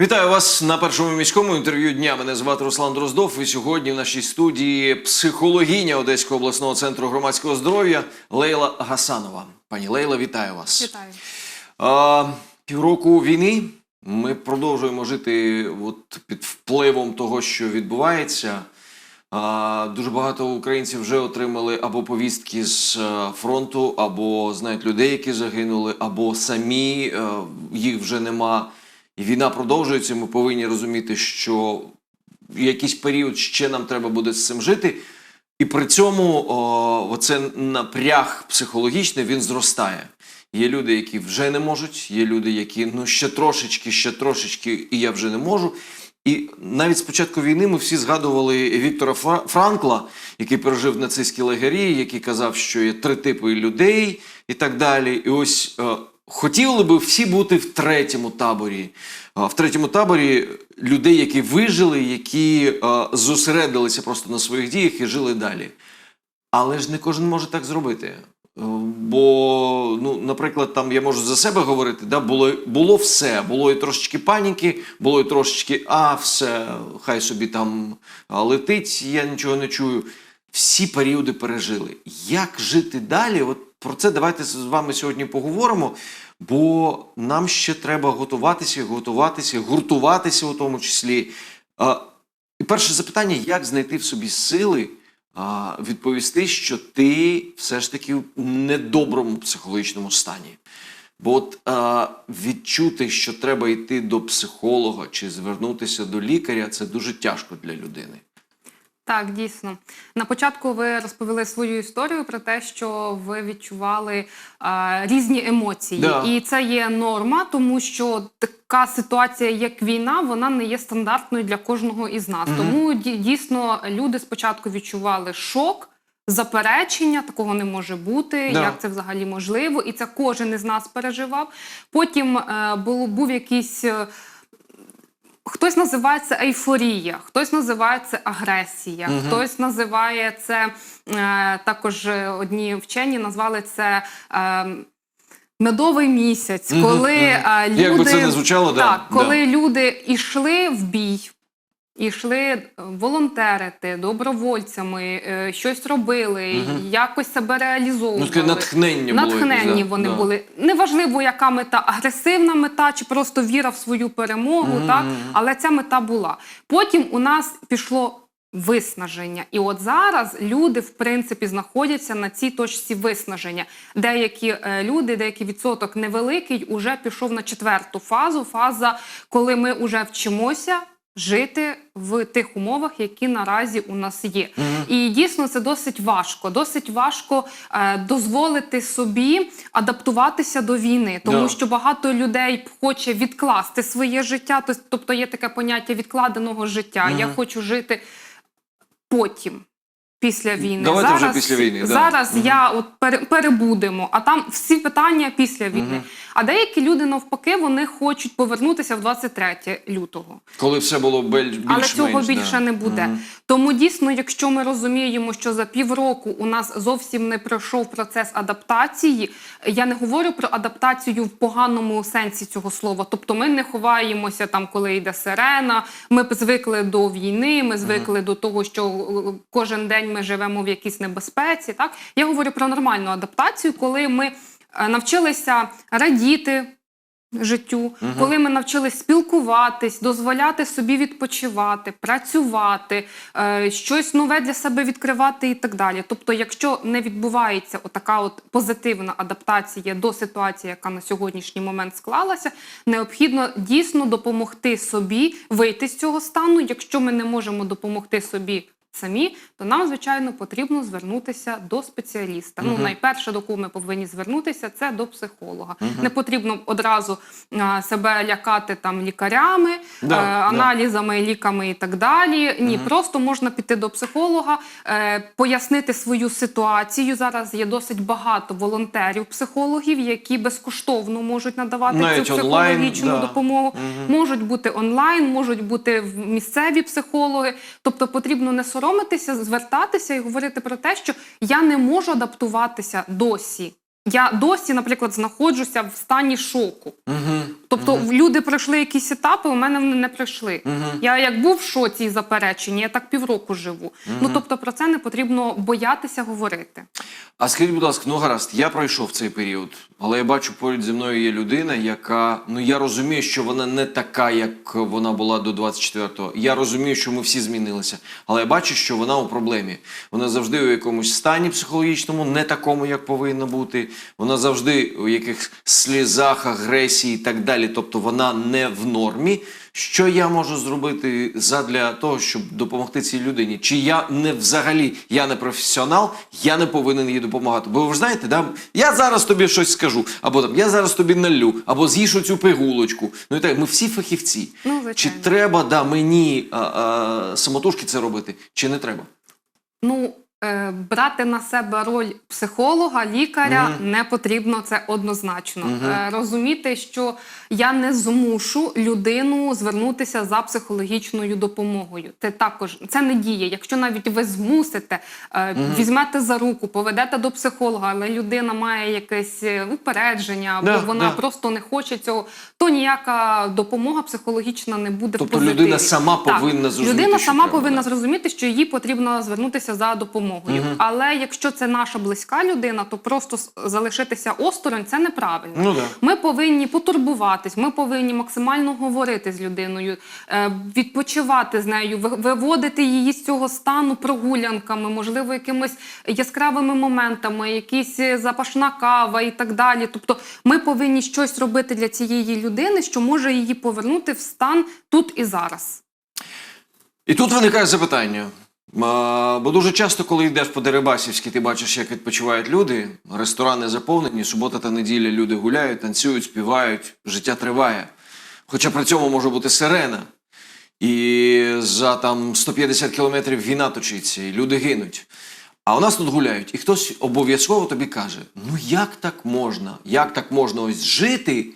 Вітаю вас на першому міському інтерв'ю дня. Мене звати Руслан Дроздов. І сьогодні в нашій студії психологиня Одеського обласного центру громадського здоров'я Лейла Гасанова. Пані Лейла, вітаю вас. Вітаю. А, півроку війни. Ми продовжуємо жити от під впливом того, що відбувається. А, дуже багато українців вже отримали або повістки з е, фронту, або знають людей, які загинули, або самі е, їх вже нема. І війна продовжується. Ми повинні розуміти, що якийсь період ще нам треба буде з цим жити. І при цьому о, оце напряг психологічний він зростає. Є люди, які вже не можуть, є люди, які ну ще трошечки, ще трошечки, і я вже не можу. І навіть з початку війни ми всі згадували Віктора Франкла, який пережив нацистські лагері, який казав, що є три типи людей і так далі. І ось хотіли би всі бути в третьому таборі. В третьому таборі людей, які вижили, які зосередилися просто на своїх діях і жили далі. Але ж не кожен може так зробити. Бо, ну, наприклад, там я можу за себе говорити, да, було, було все. Було і трошечки паніки, було і трошечки, а, все, хай собі там летить, я нічого не чую. Всі періоди пережили. Як жити далі? От про це давайте з вами сьогодні поговоримо. Бо нам ще треба готуватися, готуватися, гуртуватися у тому числі. І перше запитання: як знайти в собі сили відповісти, що ти все ж таки в недоброму психологічному стані. Бо от відчути, що треба йти до психолога чи звернутися до лікаря, це дуже тяжко для людини. Так, дійсно. На початку ви розповіли свою історію про те, що ви відчували а, різні емоції. Да. І це є норма, тому що така ситуація, як війна, вона не є стандартною для кожного із нас. Мгм. Тому дійсно люди спочатку відчували шок. Заперечення такого не може бути, Да. як це взагалі можливо, і це кожен із нас переживав. Потім е, було був якийсь е, Хтось називає це ейфорія, хтось називає це агресія, угу. хтось називає це е, також е, одні вчені назвали це. Е, Медовий місяць, коли mm -hmm. люди Як би це не звучало, так, да. коли люди йшли в бій, йшли е, волонтерити, добровольцями, е, щось робили, Мгм. якось себе реалізовували. Ну, натхнення. Натхненні якесь, вони да. були. Неважливо, яка мета, агресивна мета чи просто віра в свою перемогу, Мгм, так? але ця мета була. Потім у нас пішло виснаження. І от зараз люди, в принципі, знаходяться на цій точці виснаження. Деякі е, люди, деякий відсоток невеликий, уже пішов на четверту фазу. Фаза, коли ми вже вчимося. Жити в тих умовах, які наразі у нас є, Мгм. і дійсно це досить важко. Досить важко е, дозволити собі адаптуватися до війни, тому yeah. що багато людей хоче відкласти своє життя. Тобто є таке поняття відкладеного життя. Я хочу жити потім. Після війни Давайте вже зараз, після війни, да. зараз Мгм. я от пере- перебудемо, а там всі питання після війни. Мгм. А деякі люди навпаки вони хочуть повернутися в 23 лютого. Коли все було більш Але цього менш, більше да. не буде. Мгм. Тому дійсно, якщо ми розуміємо, що за півроку у нас зовсім не пройшов процес адаптації, я не говорю про адаптацію в поганому сенсі цього слова. Тобто ми не ховаємося там, коли йде сирена. Ми звикли до війни, ми звикли до того, що е, кожен день ми живемо в якійсь небезпеці. Так я говорю про нормальну адаптацію, коли ми е, навчилися радіти життю, Мгм. коли ми навчились спілкуватись, дозволяти собі відпочивати, працювати, е, щось нове для себе відкривати і так далі. Тобто, якщо не відбувається отака от позитивна адаптація до ситуації, яка на сьогоднішній момент склалася, необхідно дійсно допомогти собі вийти з цього стану. Якщо ми не можемо допомогти собі. Самі, то нам, звичайно, потрібно звернутися до спеціаліста. Мгм. Ну, найперше, до кого ми повинні звернутися, це до психолога. Мгм. Не потрібно одразу а, себе лякати там лікарями, Да, е, да. аналізами, ліками і так далі. Ні, Мгм. просто можна піти до психолога, е, пояснити свою ситуацію. Зараз є досить багато волонтерів-психологів, які безкоштовно можуть надавати Навіть цю онлайн, психологічну да. допомогу. Мгм. Можуть бути онлайн, можуть бути місцеві психологи. Тобто потрібно не соромитися, звертатися і говорити про те, що я не можу адаптуватися досі. Я досі, наприклад, знаходжуся в стані шоку. Мгм. Тобто люди пройшли якісь етапи, у мене вони не пройшли. Я як був в шоці і запереченні, я так півроку живу. Ну тобто про це не потрібно боятися говорити. А скажіть, будь ласка, ну гаразд, я пройшов цей період, але я бачу поряд зі мною є людина, яка ну я розумію, що вона не така, як вона була до 24-го. Я розумію, що ми всі змінилися, але я бачу, що вона у проблемі. Вона завжди у якомусь стані психологічному, не такому, як повинна бути. Вона завжди у якихось слізах, агресії і так далі. Тобто вона не в нормі. Що я можу зробити задля того, щоб допомогти цій людині? Чи я не взагалі я не професіонал, я не повинен їй допомагати? Бо ви ж знаєте, да? я зараз тобі щось скажу, або там я зараз тобі налю, або з'їж оцю пигулочку. Ну і так, ми всі фахівці. Ну, чи треба да, мені а, а, самотужки це робити, чи не треба? Ну, е, брати на себе роль психолога, лікаря не потрібно, це однозначно. Е, розуміти, що я не змушу людину звернутися за психологічною допомогою. Це також це не діє. Якщо навіть ви змусите, е, візьмете за руку, поведете до психолога, але людина має якесь е, упередження, або Да, вона да. просто не хоче цього, то ніяка допомога психологічна не буде Тобто позитиві. людина сама Так, повинна зрозуміти, Людина що сама треба, повинна да. зрозуміти, що їй потрібно звернутися за допомогою. Але якщо це наша близька людина, то просто с- залишитися осторонь це неправильно. Ну да. Ми повинні потурбуватись, ми повинні максимально говорити з людиною, е, відпочивати з нею, виводити її з цього стану прогулянками, можливо, якимись яскравими моментами, якісь е, запашна кава і так далі. Тобто, ми повинні щось робити для цієї людини, що може її повернути в стан тут і зараз. І тут виникає запитання. Бо дуже часто, коли йдеш по Дерибасівськи, ти бачиш, як відпочивають люди, ресторани заповнені, субота та неділя люди гуляють, танцюють, співають, життя триває. Хоча при цьому може бути сирена. І за там 150 кілометрів війна точиться, і люди гинуть. А у нас тут гуляють, і хтось обов'язково тобі каже: ну як так можна? Як так можна ось жити,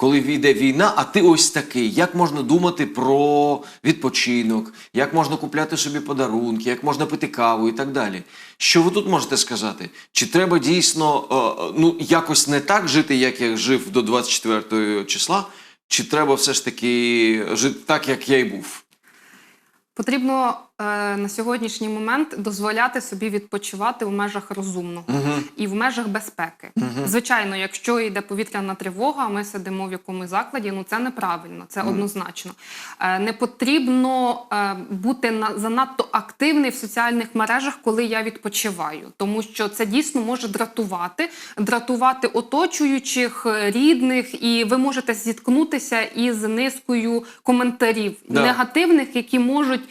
коли війде війна, а ти ось такий? Як можна думати про відпочинок, як можна купляти собі подарунки, як можна пити каву і так далі? Що ви тут можете сказати? Чи треба дійсно е, ну, якось не так жити, як я жив до 24 числа? Чи треба все ж таки жити так, як я й був? Потрібно е, на сьогоднішній момент дозволяти собі відпочивати в межах розумного і в межах безпеки. Звичайно, якщо йде повітряна тривога, ми сидимо в якомусь закладі, ну це неправильно, це однозначно. Е, не потрібно е, бути на, занадто активний в соціальних мережах, коли я відпочиваю, тому що це дійсно може дратувати, дратувати оточуючих, е, рідних, і ви можете зіткнутися із низкою коментарів Да. негативних, які можуть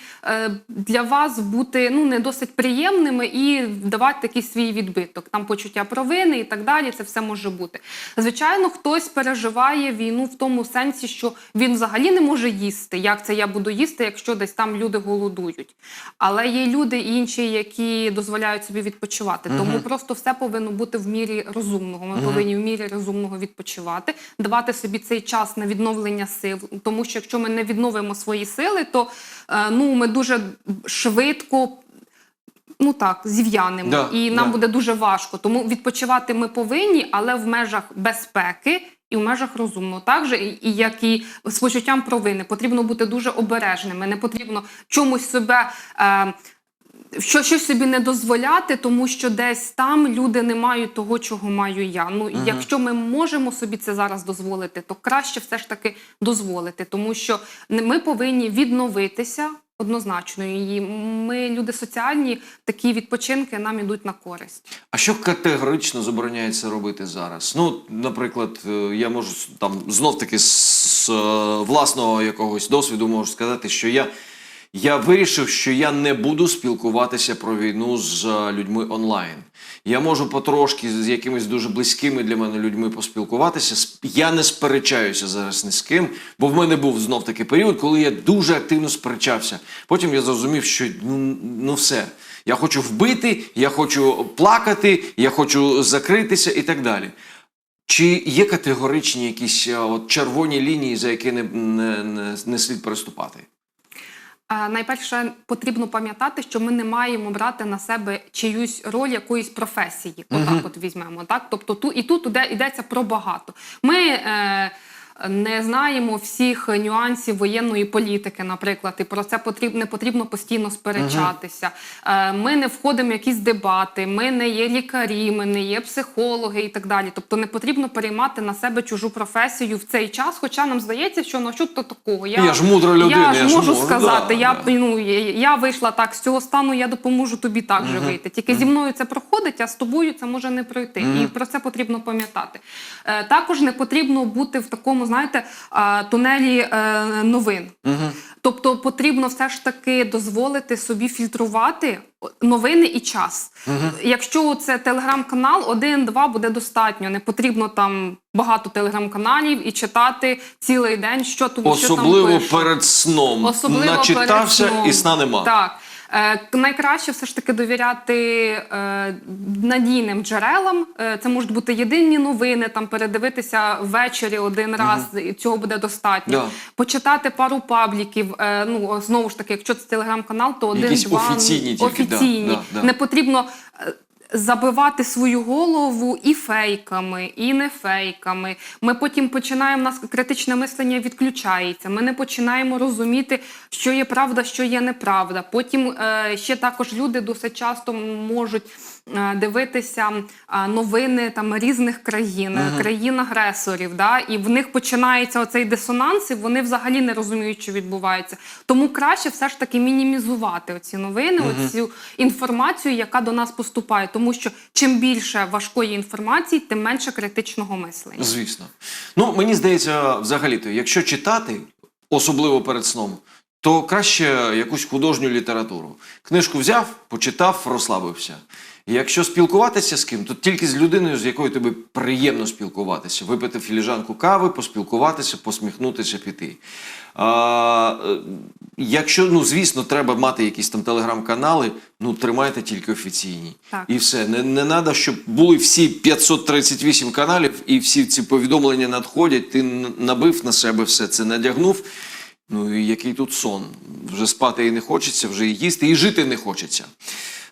для вас бути ну не досить приємними і давати якийсь свій відбиток. Там почуття провини і так далі. Це все може бути. Звичайно, хтось переживає війну в тому сенсі, що він взагалі не може їсти. Як це я буду їсти, якщо десь там люди голодують? Але є люди інші, які дозволяють собі відпочивати. Тому просто все повинно бути в мірі розумного. Ми повинні в мірі розумного відпочивати, давати собі цей час на відновлення сил. Тому що якщо ми не відновимо свої сили, то е, ну ми дуже швидко. Ну так, зів'янемо, Да, і нам да. буде дуже важко. Тому відпочивати ми повинні, але в межах безпеки і в межах розумного. Так же, і, як і з почуттям провини, потрібно бути дуже обережними. Не потрібно чомусь себе. Е, що щось собі не дозволяти, тому що десь там люди не мають того, чого маю я. Ну і якщо ми можемо собі це зараз дозволити, то краще все ж таки дозволити, тому що ми повинні відновитися однозначно. І ми люди соціальні, такі відпочинки нам ідуть на користь. А що категорично забороняється робити зараз? Ну, наприклад, е, я можу там знов таки з, з, е, власного якогось досвіду можу сказати, що я, я вирішив, що я не буду спілкуватися про війну з е, людьми онлайн. Я можу потрошки з якимись дуже близькими для мене людьми поспілкуватися. Я не сперечаюся зараз ні з ким, бо в мене був знов таки період, коли я дуже активно сперечався. Потім я зрозумів, що ну, ну все. Я хочу вбити, я хочу плакати, я хочу закритися і так далі. Чи є категоричні якісь от, червоні лінії, за які не, не, не, не слід переступати? Е, Найперше потрібно пам'ятати, що ми не маємо брати на себе чиюсь роль якоїсь професії. Отак, от візьмемо. Так, тобто ту і тут іде, йдеться про багато. Ми е, не знаємо всіх нюансів воєнної політики, наприклад, і про це потрібно, не потрібно постійно сперечатися. Е, Ми не входимо в якісь дебати, ми не є лікарі, ми не є психологи і так далі. Тобто не потрібно переймати на себе чужу професію в цей час, хоча нам здається, що ну що то такого. Я ж мудра людина, я я ж можу сказати, да, я, да. ну, я, я вийшла так з цього стану, я допоможу тобі так же вийти. Тільки зі мною це проходить, а з тобою це може не пройти. І про це потрібно пам'ятати. Е, також не потрібно бути в такому, знаєте, тунелі е, новин. Тобто потрібно все ж таки дозволити собі фільтрувати новини і час. Якщо це телеграм-канал, один-два буде достатньо. Не потрібно там багато телеграм-каналів і читати цілий день, що тут що там Особливо перед сном. Особливо Начитався перед сном. і сна нема. Так. Е, найкраще все ж таки довіряти е, надійним джерелам. Е, це можуть бути єдині новини, там передивитися ввечері один раз, і цього буде достатньо. Да. Почитати пару пабліків. Ну знову ж таки, якщо це телеграм-канал, то один Якісь два офіційні офіційні. да, да. Не потрібно. Забивати свою голову і фейками, і не фейками. Ми потім починаємо, нас критичне мислення відключається. Ми не починаємо розуміти, що є правда, що є неправда. Потім е, ще також люди досить часто можуть дивитися е, новини там різних країн, е, країн-агресорів. Да? І в них починається оцей дисонанс, і вони взагалі не розуміють, що відбувається. Тому краще все ж таки мінімізувати оці новини, оцю інформацію, яка до нас поступає. Тому що чим більше важкої інформації, тим менше критичного мислення. Звісно. Ну, мені здається, взагалі-то, якщо читати, особливо перед сном, то краще якусь художню літературу. Книжку взяв, почитав, розслабився. І Якщо спілкуватися з ким, то тільки з людиною, з якою тобі приємно спілкуватися, випити філіжанку кави, поспілкуватися, посміхнутися, піти. А, е, якщо, ну звісно, треба мати якісь там телеграм-канали, ну тримайте тільки офіційні. Так. І все. Не, не треба, щоб були всі 538 каналів, і всі ці повідомлення надходять. Ти набив на себе все це, надягнув. Ну і який тут сон? Вже спати і не хочеться, вже і їсти, і жити не хочеться.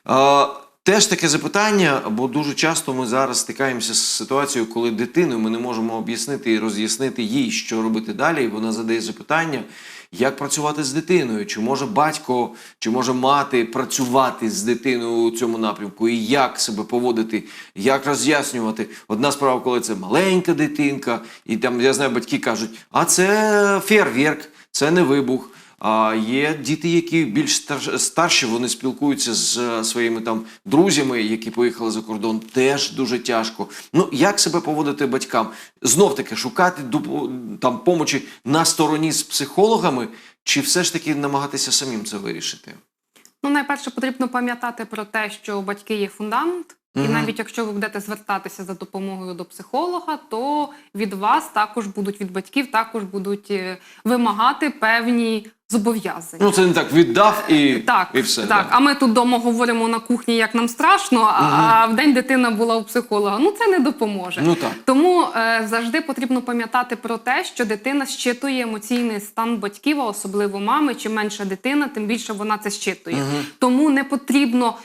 А, теж таке запитання, бо дуже часто ми зараз стикаємося з ситуацією, коли дитину ми не можемо об'яснити і роз'яснити їй, що робити далі, і вона задає запитання. Як працювати з дитиною? Чи може батько, чи може мати працювати з дитиною у цьому напрямку? І як себе поводити, як роз'яснювати? Одна справа, коли це маленька дитинка, і там я знаю, батьки кажуть, а це фейерверк, це не вибух. А є діти, які більш старші, вони спілкуються з е, своїми там друзями, які поїхали за кордон. Теж дуже тяжко. Ну як себе поводити батькам? Знов таки шукати там помочі на стороні з психологами, чи все ж таки намагатися самим це вирішити? Ну, найперше потрібно пам'ятати про те, що батьки є фундамент. І навіть якщо ви будете звертатися за допомогою до психолога, то від вас також будуть від батьків також будуть е, вимагати певні зобов'язання. Ну це не так віддав і, Так, і все. так. да. А ми тут вдома говоримо на кухні, як нам страшно, а, а в день дитина була у психолога. Ну це не допоможе. Ну так. Тому е, завжди потрібно пам'ятати про те, що дитина щитує емоційний стан батьків, а особливо мами. Чим менша дитина, тим більше вона це щитує. Тому не потрібно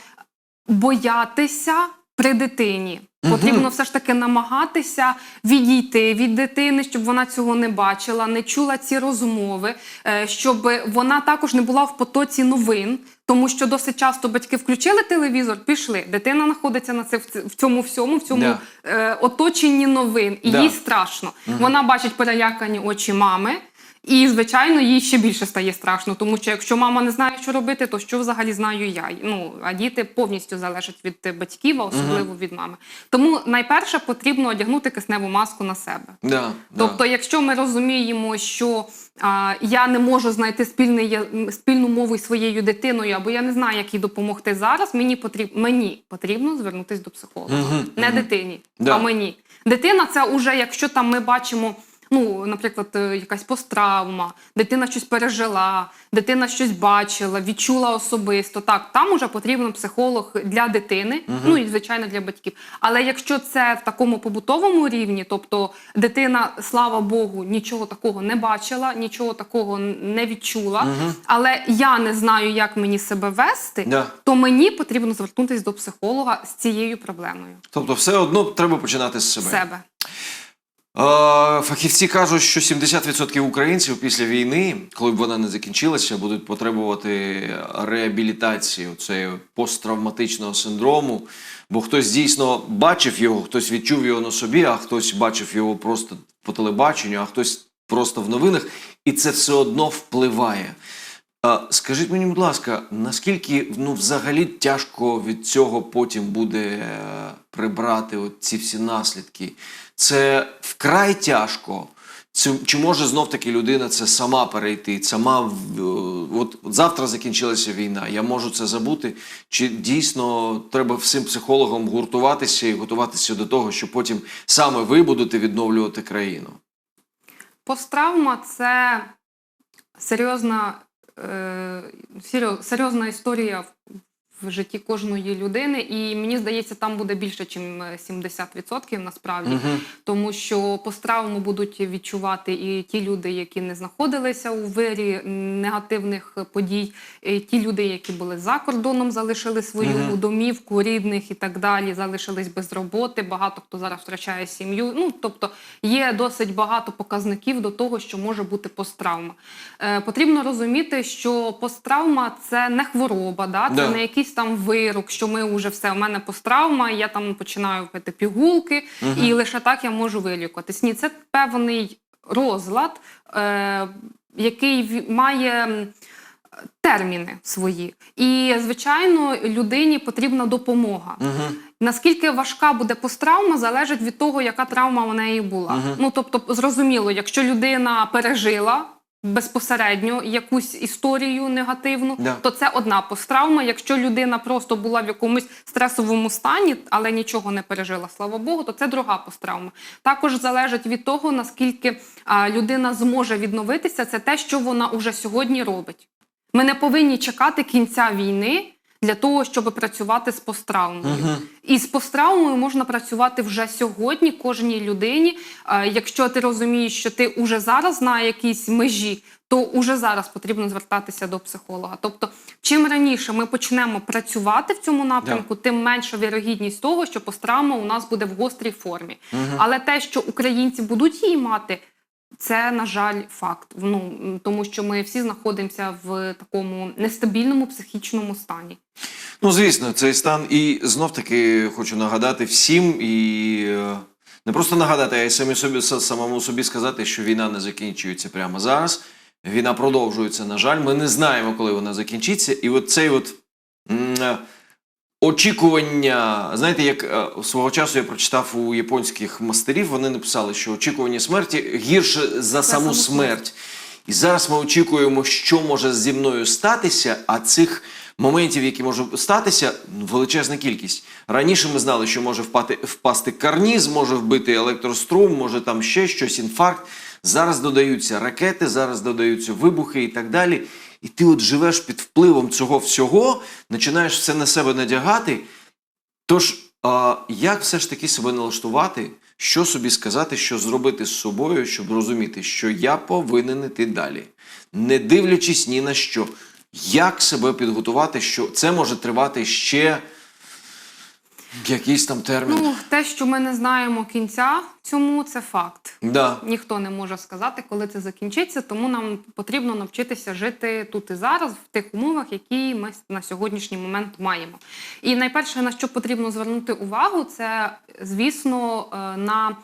боятися при дитині. Потрібно все ж таки намагатися відійти від дитини, щоб вона цього не бачила, не чула ці розмови, е, щоб вона також не була в потоці новин. Тому що досить часто батьки включили телевізор, пішли. Дитина знаходиться на це в цьому всьому, в цьому Да. е, оточенні новин, і Да. їй страшно. Вона бачить перелякані очі мами. І, звичайно, їй ще більше стає страшно, тому що якщо мама не знає, що робити, то що взагалі знаю я? Ну а діти повністю залежать від батьків, а особливо від мами. Тому найперше потрібно одягнути кисневу маску на себе. Да, да. Тобто, якщо ми розуміємо, що а, я не можу знайти спільний, спільну мову із своєю дитиною, або я не знаю, як їй допомогти зараз, мені потрібно мені потрібно звернутися до психолога, Мгм, не дитині, Да. а мені. Дитина це уже, якщо там ми бачимо. Ну, наприклад, е, якась посттравма, дитина щось пережила, дитина щось бачила, відчула особисто. Так, там уже потрібен психолог для дитини, ну і звичайно для батьків. Але якщо це в такому побутовому рівні, тобто дитина, слава Богу, нічого такого не бачила, нічого такого не відчула, але я не знаю, як мені себе вести, Да. то мені потрібно звернутися до психолога з цією проблемою Тобто, все одно треба починати з себе. себе. Фахівці кажуть, що 70% українців після війни, коли б вона не закінчилася, будуть потребувати реабілітації цієї посттравматичного синдрому. Бо хтось дійсно бачив його, хтось відчув його на собі, а хтось бачив його просто по телебаченню, а хтось просто в новинах, і це все одно впливає. Скажіть мені, будь ласка, наскільки ну, взагалі тяжко від цього потім буде е, прибрати от ці всі наслідки? Це вкрай тяжко. Чи, чи може знов таки людина це сама перейти, сама е, от, от завтра закінчилася війна, я можу це забути? Чи дійсно треба всім психологам гуртуватися і готуватися до того, що потім саме ви будете відновлювати країну? Посттравма це серйозна, е, история в, житті кожної людини, і мені здається, там буде більше, ніж 70% насправді. Мгм. Тому що посттравму будуть відчувати і ті люди, які не знаходилися у вирі негативних подій, і ті люди, які були за кордоном, залишили свою Мгм. домівку, рідних і так далі, залишились без роботи. Багато хто зараз втрачає сім'ю. Ну тобто є досить багато показників до того, що може бути посттравма. Е, потрібно розуміти, що посттравма це не хвороба, да? це Да. не якийсь там вирок, що ми вже все, у мене посттравма, я там починаю пити пігулки, Мгм. і лише так я можу вилікуватись. Ні, це певний розлад, е, який має. Терміни свої, і звичайно, людині потрібна допомога. Мгм. Наскільки важка буде посттравма, залежить від того, яка травма у неї була. Мгм. Ну тобто, зрозуміло, якщо людина пережила безпосередньо якусь історію негативну, Да. то це одна посттравма. Якщо людина просто була в якомусь стресовому стані, але нічого не пережила, слава Богу, то це друга посттравма. Також залежить від того, наскільки а, людина зможе відновитися, це те, що вона уже сьогодні робить. Ми не повинні чекати кінця війни для того, щоб працювати з посттравмою. Мгм. І з посттравмою можна працювати вже сьогодні, кожній людині. Якщо ти розумієш, що ти уже зараз на якійсь межі, то уже зараз потрібно звертатися до психолога. Тобто, чим раніше ми почнемо працювати в цьому напрямку, тим менша вірогідність того, що посттравма у нас буде в гострій формі. Але те, що українці будуть її мати. Це, на жаль, факт. Ну тому що ми всі знаходимося в такому нестабільному психічному стані. Ну, звісно, цей стан. І знов таки хочу нагадати всім і е, не просто нагадати, а й самі собі, самому собі сказати, що війна не закінчується прямо зараз. Війна продовжується, на жаль. Ми не знаємо, коли вона закінчиться. І от цей от е, очікування, знаєте, як е, свого часу я прочитав у японських мастерів, вони написали, що очікування смерті гірше за саму саму смерть. І зараз ми очікуємо, що може зі мною статися, а цих моментів, які можуть статися, величезна кількість. Раніше ми знали, що може впати, впасти карніз, може вбити електрострум, може там ще щось, інфаркт. Зараз додаються ракети, зараз додаються вибухи і так далі. І ти от живеш під впливом цього всього, починаєш все на себе надягати. Тож, а, як все ж таки себе налаштувати, що собі сказати, що зробити з собою, щоб розуміти, що я повинен іти далі, не дивлячись ні на що. Як себе підготувати, що це може тривати ще якийсь там термін? Ну, те, що ми не знаємо кінця цьому, це факт. да. Ніхто не може сказати, коли це закінчиться, тому нам потрібно навчитися жити тут і зараз, в тих умовах, які ми на сьогоднішній момент маємо. І найперше, на що потрібно звернути увагу, це, звісно, е, на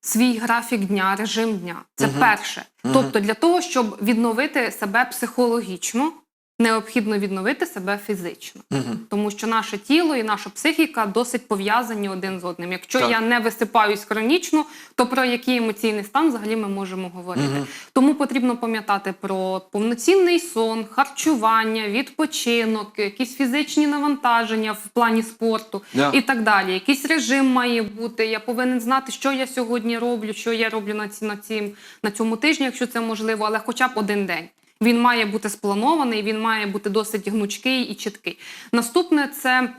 свій графік дня, режим дня. Це перше. Тобто, для того, щоб відновити себе психологічно, необхідно відновити себе фізично. Мгм. Тому що наше тіло і наша психіка досить пов'язані один з одним. Якщо Так. я не висипаюсь хронічно, то про який емоційний стан взагалі ми можемо говорити. Мгм. Тому потрібно пам'ятати про повноцінний сон, харчування, відпочинок, якісь фізичні навантаження в плані спорту Да. і так далі. Якийсь режим має бути. Я повинен знати, що я сьогодні роблю, що я роблю на, ці, на, цім, на цьому тижні, якщо це можливо, але хоча б один день. Він має бути спланований, він має бути досить гнучкий і чіткий. Наступне це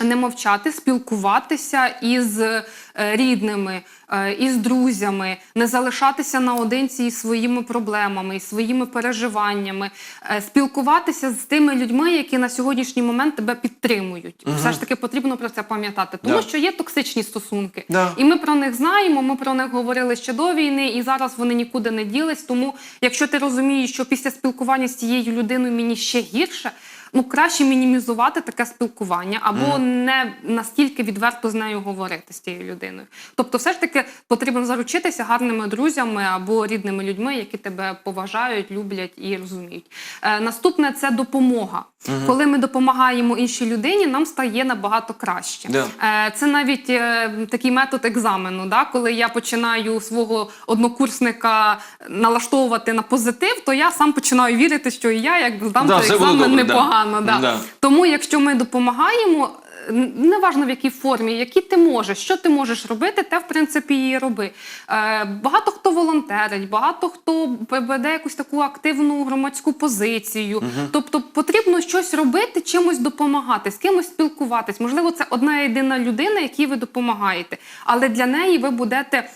не мовчати, спілкуватися із е, рідними, е, із друзями, не залишатися наодинці із своїми проблемами, із своїми переживаннями, е, спілкуватися з тими людьми, які на сьогоднішній момент тебе підтримують. Все ж таки потрібно про це пам'ятати, тому Да. що є токсичні стосунки, Да. і ми про них знаємо. Ми про них говорили ще до війни, і зараз вони нікуди не ділись. Тому, якщо ти розумієш, що після спілкування з цією людиною мені ще гірше. Ну, краще мінімізувати таке спілкування або не настільки відверто з нею говорити з цією людиною. Тобто, все ж таки потрібно заручитися гарними друзями або рідними людьми, які тебе поважають, люблять і розуміють. Е, наступне це допомога. Коли ми допомагаємо іншій людині, нам стає набагато краще. Да. Е, Це навіть е, такий метод екзамену, да? коли я починаю свого однокурсника налаштовувати на позитив, то я сам починаю вірити, що і я якби здам Да, цей екзамен добре, да. Да. Да. Тому, якщо ми допомагаємо. е, Неважно в якій формі, які ти можеш, що ти можеш робити, те в принципі і роби. Е, багато хто волонтерить, багато хто веде якусь таку активну громадську позицію. Тобто потрібно щось робити, чимось допомагати, з кимось спілкуватись. Можливо, це одна єдина людина, якій ви допомагаєте, але для неї ви будете.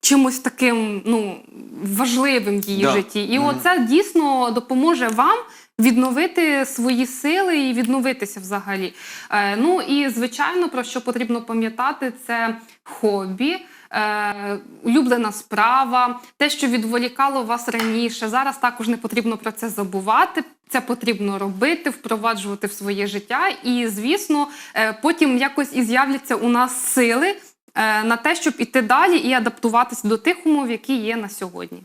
Чимось таким ну важливим в її Да. житті, і оце дійсно допоможе вам відновити свої сили і відновитися взагалі. Е, ну і звичайно, про що потрібно пам'ятати, це хобі. Е, улюблена справа, те, що відволікало вас раніше. Зараз також не потрібно про це забувати. Це потрібно робити, впроваджувати в своє життя. І, звісно, е, потім якось і з'являться у нас сили е, на те, щоб іти далі і адаптуватися до тих умов, які є на сьогодні.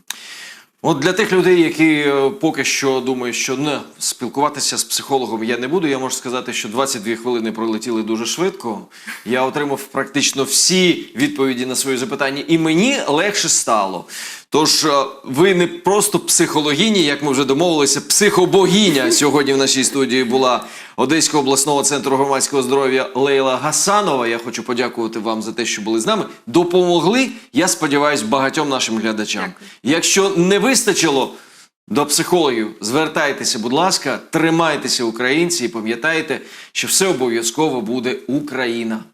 От для тих людей, які е, поки що думають, що не спілкуватися з психологом я не буду, я можу сказати, що 22 хвилини пролетіли дуже швидко. Я отримав практично всі відповіді на свої запитання, і мені легше стало. Тож е, ви не просто психологині, як ми вже домовилися, психобогиня сьогодні в нашій студії була Одеського обласного центру громадського здоров'я Лейла Гасанова. Я хочу подякувати вам за те, що були з нами. Допомогли, я сподіваюся, багатьом нашим глядачам. Дякую. Якщо не вистачило до психологів, звертайтеся, будь ласка, тримайтеся, українці, і пам'ятайте, що все обов'язково буде Україна.